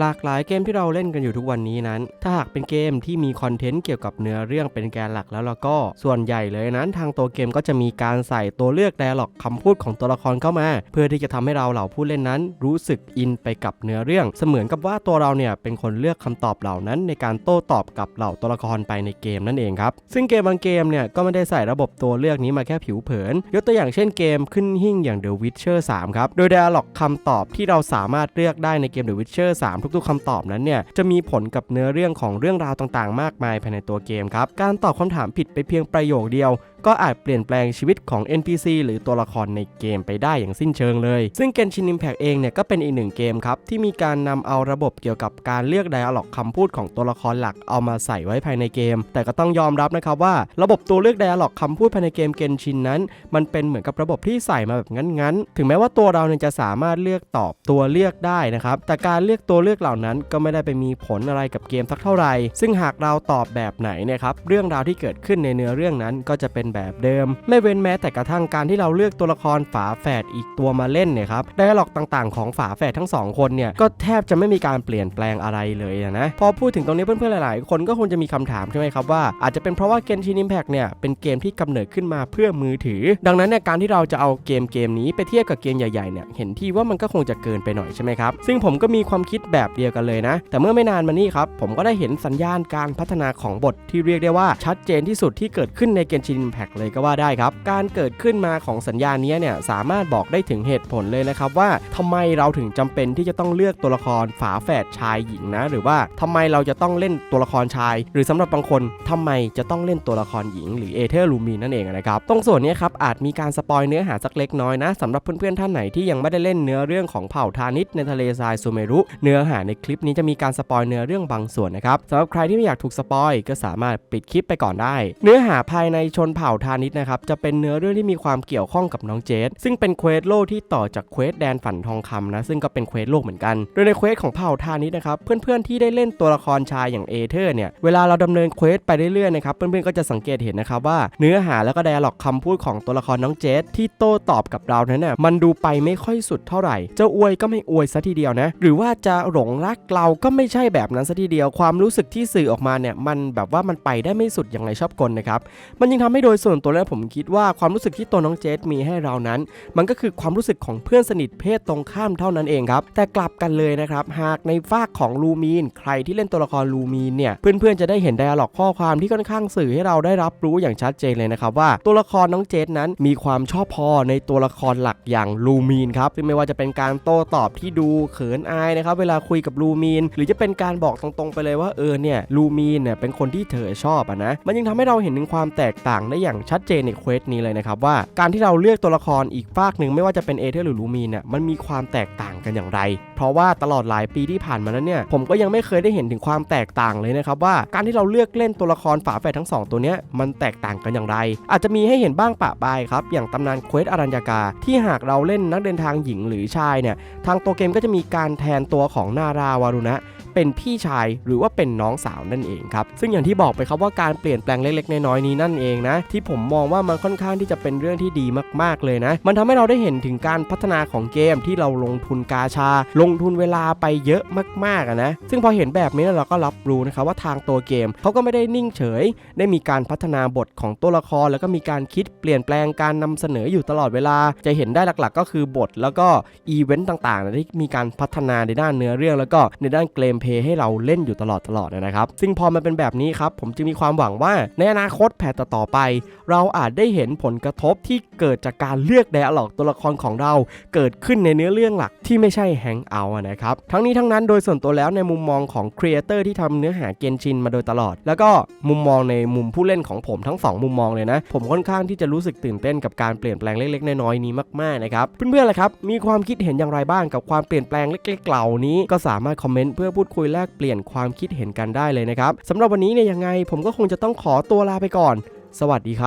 หลากหลายเกมที่เราเล่นกันอยู่ทุกวันนี้นั้น ถ้าหากเป็นเกมที่มีคอนเทนต์เกี่ยวกับเนื้อเรื่องเป็นแกนหลักแล้วล้วก็ส่วนใหญ่เลยนั้น ทางตัวเกมก็จะมีการใส่ตัวเลือกไดอะล็อกคำพูดของตัวละครเข้ามา เพื่อที่จะทำให้เราเหล่าผู้เล่นนั้น รู้สึกอินไปกับเนื้อเรื่อง เสมือนกับว่าตัวเราเนี่ยเป็นคนเลือกคำตอบเหล่านั้นในการโต้ตอบกับเหล่าตัวละครไปในเกมนั่นเองครับซึ่งเกมบางเกมเนี่ยก็ไม่ได้ใส่ระบบตัวเลือกนี้มาแค่ผิวเผิน ยกตัวอย่างเช่นเกมขึ้นหิ่งอย่าง The Witcher 3 ครับโดย dialog คำตอบที่เราสามารถเลือกได้ในเกม The Witcher 3ทุกๆคำตอบนั้นเนี่ยจะมีผลกับเนื้อเรื่องของเรื่องราวต่างๆ มากมายภายในตัวเกมครับ การตอบคำถามผิดไปเพียงประโยคเดียว ก็อาจเปลี่ยนแปลงชีวิตของ NPC หรือตัวละครในเกมไปได้อย่างสิ้นเชิงเลย ซึ่ง Genshin Impact เองเนี่ยก็เป็นอีกหนึ่งเกมครับที่มีการนำเอาระบบเกี่ยวกับการเลือกไดอะล็อกคำพูดของตัวละครหลักเอามาใส่ไว้ภายในเกม แต่ก็ต้องยอมรับนะครับว่า ระบบตัวเลือกไดอะล็อกคำพูดภายในเกม Genshin นั้น มันเป็นเหมือนกับระบบที่ใส่มาแบบงั้นๆ ถึงแม้ว่าตัวเราเนี่ยจะสามารถเลือกตอบตัวเลือกได้นะครับแต่การเลือกตัวเลือกเหล่านั้นก็ไม่ได้ไปมีผลอะไรกับเกมสักเท่าไหร่ ซึ่งหากเราตอบแบบไหนนะครับเรื่องราวที่เกิดขึ้นในเนื้อเรื่องนั้นก็จะเป็นแบบเดิม ไม่เว้นแม้แต่กระทั่งการที่เราเลือกตัวละครฝาแฝดอีกตัวมาเล่นเนี่ยครับไดอะล็อกต่างๆของฝาแฝดทั้งสองคนเนี่ยก็แทบจะไม่มีการเปลี่ยนแปลงอะไรเลยนะพอพูดถึงตรงนี้เพื่อนๆหลายๆ คนก็คงจะมีคำถามใช่ไหมครับว่าอาจจะเป็นเพราะว่า Genshin Impact เนี่ยเป็นเกมที่กำเนิดขึ้นมาเพื่อมือถือ ดังนั้นเนี่ยการที่เราจะเอาเกมเกมนี้ไปเทียบกับเกมใหญ่ๆเนี่ยเห็นที่ว่ามันก็คงจะเกินไปหน่อยใช่ไหมครับซึ่งผมก็มีความคิดแบบเดียวกันเลยนะ แต่เมื่อไม่นานมานี้ครับ ผมก็ได้เห็นสัญญาณการพัฒนาของบทที่เรียกได้ว่าชัดเจนที่สุดที่เกิดขึ้นใน Genshin Impact เลยก็ว่าได้ครับ การเกิดขึ้นมาของสัญญาณนี้เนี่ยสามารถบอกได้ถึงเหตุผลเลยนะครับว่าทำไมเราถึงจำเป็นที่จะต้องเลือกตัวละครฝาแฝดชายหญิงนะ หรือว่าทำไมเราจะต้องเล่นตัวละครชาย หรือสำหรับบางคนทำไมจะต้องเล่นตัวละครหญิง หรือเอเธอร์ลูมีนั่นเองนะครับตรงส่วนนี้ครับอาจมีการสปอยเนื้อหาสักเล็กน้อยนะสำหรับเพื่อนๆท่านไหนที่ยังไม่ได้เล่นเนื้อเรื่องของเผ่าทานิสในทะเลทรายซูเมรุ เนื้อหาในคลิปนี้จะมีการสปอยเนื้อเรื่องบางส่วนนะครับสำหรับใครที่ไม่อยากถูกสปอยก็สามารถปิดคลิปไปก่อนได้ เนื้อหาภายในชนเผ่าทานิสนะครับจะเป็นเนื้อเรื่องที่มีความเกี่ยวข้องกับน้องเจสซึ่งเป็นเควสโลกที่ต่อจากเควสแดนฝันทองคำนะซึ่งก็เป็นเควสโลกเหมือนกัน โดยในเควสของเผ่าทานิสนะครับเพื่อนๆที่ได้เล่นตัวละครชายอย่างเอเธอร์เนี่ยเวลาเราดำเนินเควสไปเรื่อยๆนะครับเพื่อนๆก็จะสังเกตเห็นนะครับว่าเนื้อหาแล้วก็ไดอะล็อกคำพูดของตัวละครน้องเจสที่โต้ตอบกับเรานั้นน่ะมันดูไปไม่ค่อยสุดเท่าไหร่เจ้าอวยก็ไม่อวยซะทีเดียวนะหรือว่าจะหลงรักเราก็ไม่ใช่แบบนั้นซะทีเดียวความรู้สึกที่สื่อออกมาเนี่ยมันแบบว่ามันไปได้ไม่สุดอย่างไรชอบกลนะครับมันยังทำให้โดยส่วนตัวแล้วผมคิดว่าความรู้สึกที่ตัวน้องเจสมีให้เรานั้น มันก็คือความรู้สึกของเพื่อนสนิทเพศตรงข้ามเท่านั้นเองครับแต่กลับกันเลยนะครับหากในฝากของลูมีนใครที่เล่นตัวละครลูมีนเนี่ยเพื่อนๆจะได้เห็นไดอะล็อกข้อความที่ค่อนข้างสื่อให้เราได้รับรู้อย่างชัดเจนเลยนะครับว่าตัวละครน้องเจสนั้นมีความชอบพอในตัวละครหลักอย่างลูมีนครับซึ่งไม่ว่าจะเป็นการโต้ตอบที่ดูเขินอายนะครับเวลาคุยกับลูมีน หรือจะเป็นการบอกตรงๆไปเลยว่าเออเนี่ยลูมีนเนี่ยเป็นคนที่เธอชอบอะนะมันยังทำให้เราเห็นถึงความแตกต่างได้อย่างชัดเจนในเควสนี้เลยนะครับว่าการที่เราเลือกตัวละครอีกฝากหนึ่งไม่ว่าจะเป็นเอเธอร์หรือลูมีนเนี่ยมันมีความแตกต่างกันอย่างไร เพราะว่าตลอดหลายปีที่ผ่านมานั้นเนี่ยผมก็ยังไม่เคยได้เห็นถึงความแตกต่างเลยนะครับว่าการที่เราเลือกเล่นตัวละครฝาแฝดทั้งสองตัวเนี้ยมันแตกต่างกันอย่างไร อาจจะมีให้เห็นบ้างปะปายครับอย่างตำนานเควสอารัญญากา ที่หากเราเล่นนักเดินทางหญิงหรือชายเนี่ยทางตัวเกมก็จะมีการแทนตัวของนาราวารุณะ เป็นพี่ชายหรือว่าเป็นน้องสาวนั่นเองครับ ซึ่งอย่างที่บอกไปครับว่าการเปลี่ยนแปลงเล็กๆ น้อยๆนี้นั่นเองนะ ที่ผมมองว่ามันค่อนข้างที่จะเป็นเรื่องที่ดีมากๆเลยนะ มันทำให้เราได้เห็นถึงการพัฒนาของเกมที่เราลงทุนกาชา ลงทุนเวลาไปเยอะมากๆนะ ซึ่งพอเห็นแบบนี้เราก็รับรู้นะครับว่าทางตัวเกมเขาก็ไม่ได้นิ่งเฉย ได้มีการพัฒนาบทของตัวละคร แล้วก็มีการคิดเปลี่ยนแปลงการนำเสนออยู่ตลอดเวลา จะเห็นได้หลักๆ ก็คือบทแล้วก็อีเวนต์ต่างๆที่มีการพัฒนาในด้านเนื้อเรื่องแล้วก็ในด้านเกมเพย์ให้เราเล่นอยู่ตลอดตลอดนะครับซึ่งพอมันเป็นแบบนี้ครับผมจึงมีความหวังว่าในอนาคตแพทต่อไป เราอาจได้เห็นผลกระทบที่เกิดจากการเลือกไดอะล็อกตัวละครของเราเกิดขึ้นในเนื้อเรื่องหลักที่ไม่ใช่แฮงเอาท์นะครับทั้งนี้ทั้งนั้นโดยส่วนตัวแล้วในมุมมองของครีเอเตอร์ที่ทำเนื้อหาเกนชินมาโดยตลอด แล้วก็มุมมองในมุมผู้เล่นของผมทั้งสองมุมมองเลยนะ ผมค่อนข้างที่จะรู้สึกตื่นเต้นกับการเปลี่ยนแปลงเล็กๆน้อยๆนี้มากๆนะครับเพื่อนๆล่ะครับมีความคิดเห็นอย่างไรบ้างกับความเปลี่ยนแปลงเล็กๆเหล่านี้ก็สามารถคอมเมนต์เพื่อพูดคุยแลกเปลี่ยนความคิดเห็นกันได้เลยนะครับสำหรับวันนี้เนี่ยยังไงผมก็คงจะต้องขอตัวลาไปก่อน สวัสดีครับ